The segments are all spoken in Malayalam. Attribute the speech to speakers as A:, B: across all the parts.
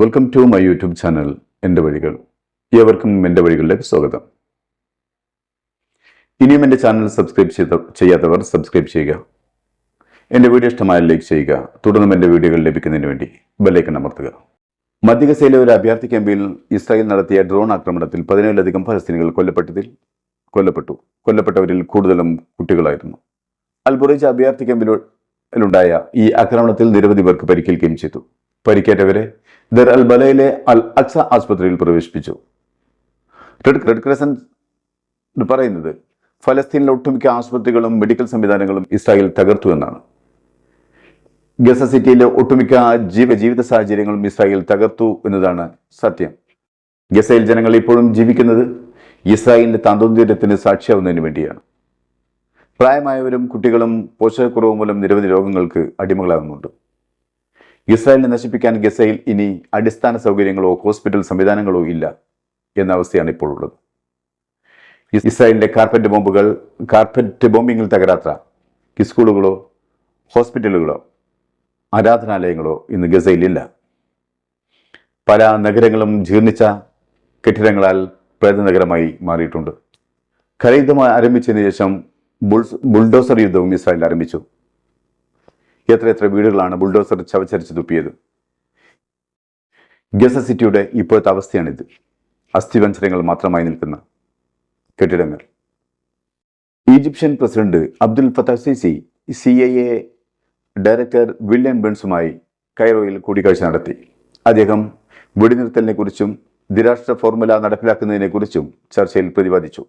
A: Welcome to my YouTube channel എന്റെ വഴികൾ. ഏവർക്കും എന്റെ വഴികളിലേക്ക് സ്വാഗതം. ഇനിയും എന്റെ ചാനൽ സബ്സ്ക്രൈബ് ചെയ്ത ചെയ്യാത്തവർ സബ്സ്ക്രൈബ് ചെയ്യുക. എന്റെ വീഡിയോ ഇഷ്ടമായ ലൈക്ക് ചെയ്യുക. തുടർന്നും എന്റെ വീഡിയോകൾ ലഭിക്കുന്നതിന് വേണ്ടി ബെല്ലൈക്കൺ അമർത്തുക. മധ്യഗസയിലെ ഒരു അഭ്യർത്ഥി ക്യാമ്പിൽ ഇസ്രായേൽ നടത്തിയ ഡ്രോൺ ആക്രമണത്തിൽ പതിനേഴിലധികം ഫലസ്തീനികൾ കൊല്ലപ്പെട്ടതിൽ കൊല്ലപ്പെട്ടു. കൊല്ലപ്പെട്ടവരിൽ കൂടുതലും കുട്ടികളായിരുന്നു. അൽബുറേജ് അഭയാർത്ഥി ക്യാമ്പിലുണ്ടായ ഈ ആക്രമണത്തിൽ നിരവധി പേർക്ക് പരിക്കേൽക്കുകയും ചെയ്തു. പരിക്കേറ്റവരെ ദർ അൽ ബലയിലെ അൽ അക്സ ആസ്പത്രിയിൽ പ്രവേശിപ്പിച്ചു. റെഡ് റെഡ് ക്രസന്റ് പറയുന്നത് ഫലസ്തീനിലെ ഒട്ടുമിക്ക ആസ്പത്രികളും മെഡിക്കൽ സംവിധാനങ്ങളും ഇസ്രായേൽ തകർത്തു എന്നാണ്. ഗസ സിറ്റിയിലെ ഒട്ടുമിക്ക ജീവ ജീവിത സാഹചര്യങ്ങളും ഇസ്രായേൽ തകർത്തു എന്നതാണ് സത്യം. ഗസയിൽ ജനങ്ങൾ ഇപ്പോഴും ജീവിക്കുന്നത് ഇസ്രായേലിന്റെ താന്തോന്തിരത്തിന് സാക്ഷിയാവുന്നതിന് വേണ്ടിയാണ്. പ്രായമായവരും കുട്ടികളും പോഷകക്കുറവ് മൂലം നിരവധി രോഗങ്ങൾക്ക് അടിമകളാകുന്നുണ്ട്. ഇസ്രായേലിനെ നശിപ്പിക്കാൻ ഗസയിൽ ഇനി അടിസ്ഥാന സൗകര്യങ്ങളോ ഹോസ്പിറ്റൽ സംവിധാനങ്ങളോ ഇല്ല എന്ന അവസ്ഥയാണ് ഇപ്പോൾ ഉള്ളത്. ഇസ്രായേലിന്റെ കാർപ്പറ്റ് ബോംബുകൾ കാർപ്പറ്റ് ബോംബിങ്ങിൽ തകരാത്ര സ്കൂളുകളോ ഹോസ്പിറ്റലുകളോ ആരാധനാലയങ്ങളോ ഇന്ന് ഗസയിലില്ല പല നഗരങ്ങളും ജീർണിച്ച കെട്ടിടങ്ങളാൽ പ്രേതനഗരമായി മാറിയിട്ടുണ്ട്. ഖരയുദ്ധം ആരംഭിച്ചതിന് ശേഷം ബുൾഡോസർ യുദ്ധവും ഇസ്രായേൽ ആരംഭിച്ചു. എത്ര എത്ര വീടുകളാണ് ബുൾഡോസർ ചവച്ചരിച്ച് തുപ്പിയത്? ഗസ സിറ്റിയുടെ ഇപ്പോഴത്തെ അവസ്ഥയാണിത്. അസ്ഥിവഞ്ചനങ്ങൾ മാത്രമായി നിൽക്കുന്ന കെട്ടിടങ്ങൾ. Egyptian president Abdul Fattah Sisi C I A director William ബെൻസുമായി കൈറോയിൽ കൂടിക്കാഴ്ച നടത്തി. അദ്ദേഹം വെടിനിർത്തലിനെ കുറിച്ചും ദ്വിരാഷ്ട്ര ഫോർമുല നടപ്പിലാക്കുന്നതിനെക്കുറിച്ചും ചർച്ചയിൽ പ്രതിപാദിച്ചു.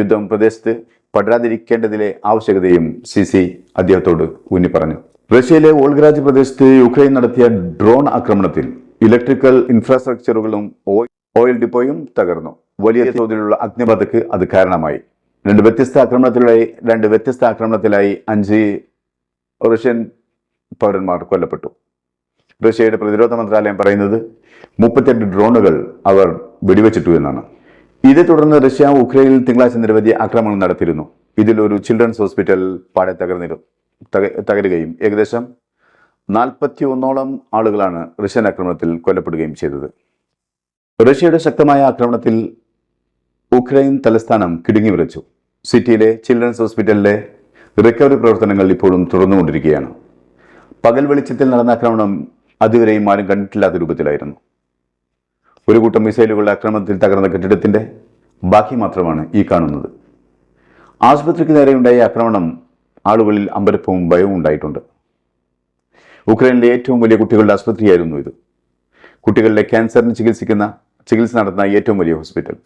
A: യുദ്ധം പ്രദേശത്ത് പടരാതിരിക്കേണ്ടതിലെ ആവശ്യകതയും സി സി അദ്ദേഹത്തോട് ഊന്നി പറഞ്ഞു. റഷ്യയിലെ ഓൾഗ്രാജ് പ്രദേശത്ത് യുക്രൈൻ നടത്തിയ ഡ്രോൺ ആക്രമണത്തിൽ ഇലക്ട്രിക്കൽ ഇൻഫ്രാസ്ട്രക്ചറുകളും ഓയിൽ ഡിപ്പോയും തകർന്നു. വലിയ തോതിലുള്ള അഗ്നിബാധക്ക് അത് കാരണമായി. രണ്ട് വ്യത്യസ്ത ആക്രമണത്തിലായി രണ്ട് വ്യത്യസ്ത ആക്രമണത്തിലായി അഞ്ച് റഷ്യൻ പൗരന്മാർ കൊല്ലപ്പെട്ടു. റഷ്യയുടെ പ്രതിരോധ മന്ത്രാലയം പറയുന്നത് മുപ്പത്തെട്ട് ഡ്രോണുകൾ അവർ വെടിവെച്ചിട്ടു എന്നാണ്. ഇതേ തുടർന്ന് റഷ്യ ഉക്രൈനിൽ തിങ്കളാഴ്ച നിരവധി ആക്രമണങ്ങൾ നടത്തിയിരുന്നു. ഇതിൽ ഒരു ചിൽഡ്രൻസ് ഹോസ്പിറ്റൽ പാടെ തകർന്നിരുന്നു തക- തകരുകയും ഏകദേശം നാൽപ്പത്തി ഒന്നോളം ആളുകളാണ് റഷ്യൻ ആക്രമണത്തിൽ കൊല്ലപ്പെടുകയും ചെയ്തത്. റഷ്യയുടെ ശക്തമായ ആക്രമണത്തിൽ ഉക്രൈൻ തലസ്ഥാനം കിടുങ്ങി വിറച്ചു. സിറ്റിയിലെ ചിൽഡ്രൻസ് ഹോസ്പിറ്റലിലെ റിക്കവറി പ്രവർത്തനങ്ങൾ ഇപ്പോഴും തുടർന്നുകൊണ്ടിരിക്കുകയാണ്. പകൽ വെളിച്ചത്തിൽ നടന്ന ആക്രമണം അതുവരെയും ആരും കണ്ടിട്ടില്ലാത്ത രൂപത്തിലായിരുന്നു. ഒരു കൂട്ടം മിസൈലുകളുടെ ആക്രമണത്തിൽ തകർന്ന കെട്ടിടത്തിന്റെ ബാക്കി മാത്രമാണ് ഈ കാണുന്നത്. ആശുപത്രിക്ക് നേരെയുണ്ടായ ആക്രമണം ആളുകളിൽ അമ്പരപ്പവും ഭയവും ഉണ്ടായിട്ടുണ്ട്. ഉക്രൈനിലെ ഏറ്റവും വലിയ കുട്ടികളുടെ ആശുപത്രിയായിരുന്നു ഇത്. കുട്ടികളുടെ ക്യാൻസറിന് ചികിത്സിക്കുന്ന ചികിത്സ നടത്തുന്ന ഏറ്റവും വലിയ ഹോസ്പിറ്റൽ.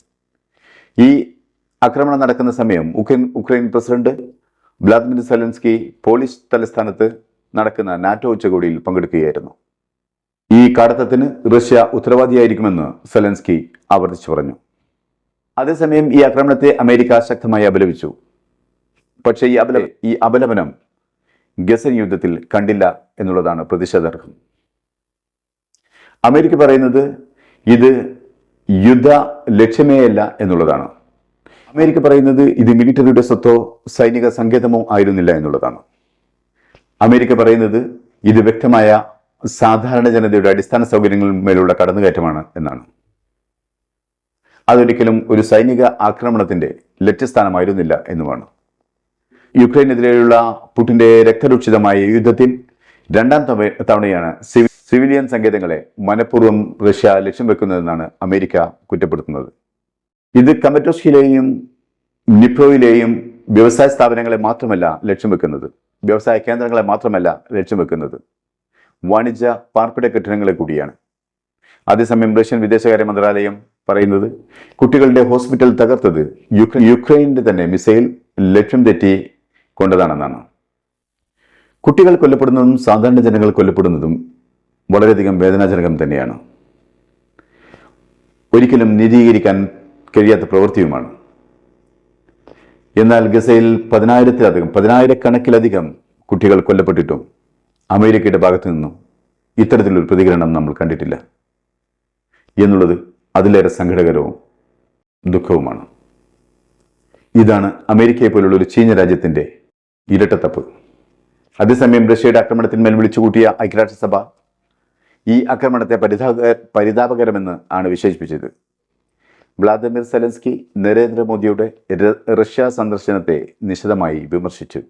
A: ഈ ആക്രമണം നടക്കുന്ന സമയം Ukraine Ukraine president Vladimir Zelensky Polish തലസ്ഥാനത്ത് നടക്കുന്ന നാറ്റോ ഉച്ചകോടിയിൽ പങ്കെടുക്കുകയായിരുന്നു. ഈ കടത്തത്തിന് റഷ്യ ഉത്തരവാദിയായിരിക്കുമെന്ന് സെലൻസ്കി ആവർത്തിച്ചു പറഞ്ഞു. അതേസമയം ഈ ആക്രമണത്തെ അമേരിക്ക ശക്തമായി അപലപിച്ചു. പക്ഷേ ഈ അപല ഈ അപലപനം ഗസൻ യുദ്ധത്തിൽ കണ്ടില്ല എന്നുള്ളതാണ് പ്രതിഷേധാർഹം. അമേരിക്ക പറയുന്നത് ഇത് യുദ്ധ ലക്ഷ്യമേയല്ല എന്നുള്ളതാണ്. അമേരിക്ക പറയുന്നത് ഇത് മിലിറ്ററിയുടെ സ്വത്തോ സൈനിക സങ്കേതമോ ആയിരുന്നില്ല എന്നുള്ളതാണ്. അമേരിക്ക പറയുന്നത് ഇത് വ്യക്തമായ സാധാരണ ജനതയുടെ അടിസ്ഥാന സൗകര്യങ്ങളിന്മേലുള്ള കടന്നുകയറ്റമാണ് എന്നാണ്. അതൊരിക്കലും ഒരു സൈനിക ആക്രമണത്തിന്റെ ലക്ഷ്യസ്ഥാനമായിരുന്നില്ല എന്നുമാണ്. യുക്രൈനെതിരെയുള്ള പുടിന്റെ രക്തരൂക്ഷിതമായ യുദ്ധത്തിൽ രണ്ടാം തവണയാണ് സിവി- സിവിലിയൻ സങ്കേതങ്ങളെ മനഃപൂർവം റഷ്യ ലക്ഷ്യം വെക്കുന്നതെന്നാണ് അമേരിക്ക കുറ്റപ്പെടുത്തുന്നത്. ഇത് കമറ്റോസ്കിലെയും നിപ്രോയിലെയും വ്യവസായ സ്ഥാപനങ്ങളെ മാത്രമല്ല ലക്ഷ്യം വെക്കുന്നത്. വ്യവസായ കേന്ദ്രങ്ങളെ മാത്രമല്ല ലക്ഷ്യം വെക്കുന്നത്. വാണിജ്യ പാർപ്പിട കെട്ടിടങ്ങളെ കൂടിയാണ്. അതേസമയം റഷ്യൻ വിദേശകാര്യ മന്ത്രാലയം പറയുന്നത് കുട്ടികളുടെ ഹോസ്പിറ്റൽ തകർത്തത് യുക്രൈൻ യുക്രൈനിന്റെ തന്നെ മിസൈൽ ലക്ഷ്യം തെറ്റി കൊണ്ടതാണെന്നാണ്. കുട്ടികൾ കൊല്ലപ്പെടുന്നതും സാധാരണ ജനങ്ങൾ കൊല്ലപ്പെടുന്നതും വളരെയധികം വേദനാജനകം തന്നെയാണ്. ഒരിക്കലും നീതീകരിക്കാൻ കഴിയാത്ത പ്രവൃത്തിയുമാണ്. എന്നാൽ ഗസയിൽ പതിനായിരത്തിലധികം പതിനായിരക്കണക്കിലധികം കുട്ടികൾ കൊല്ലപ്പെട്ടിട്ടും അമേരിക്കയുടെ ഭാഗത്തു നിന്നും ഇത്തരത്തിലൊരു പ്രതികരണം നമ്മൾ കണ്ടിട്ടില്ല എന്നുള്ളത് അതിലേറെ സങ്കടകരവും ദുഃഖവുമാണ്. ഇതാണ് അമേരിക്കയെ പോലുള്ള ഒരു ചീഞ്ഞ രാജ്യത്തിന്റെ ഇരട്ടത്തപ്പ്. അതേസമയം റഷ്യയുടെ ആക്രമണത്തിന്മേൽ വിളിച്ചുകൂട്ടിയ ഐക്യരാഷ്ട്രസഭ ഈ ആക്രമണത്തെ പരിതാപ പരിതാപകരമെന്ന് ആണ് വിശേഷിപ്പിച്ചത്. വ്ളാദിമിർ സെലൻസ്കി നരേന്ദ്രമോദിയുടെ റഷ്യ സന്ദർശനത്തെ നിശിതമായി വിമർശിച്ചു.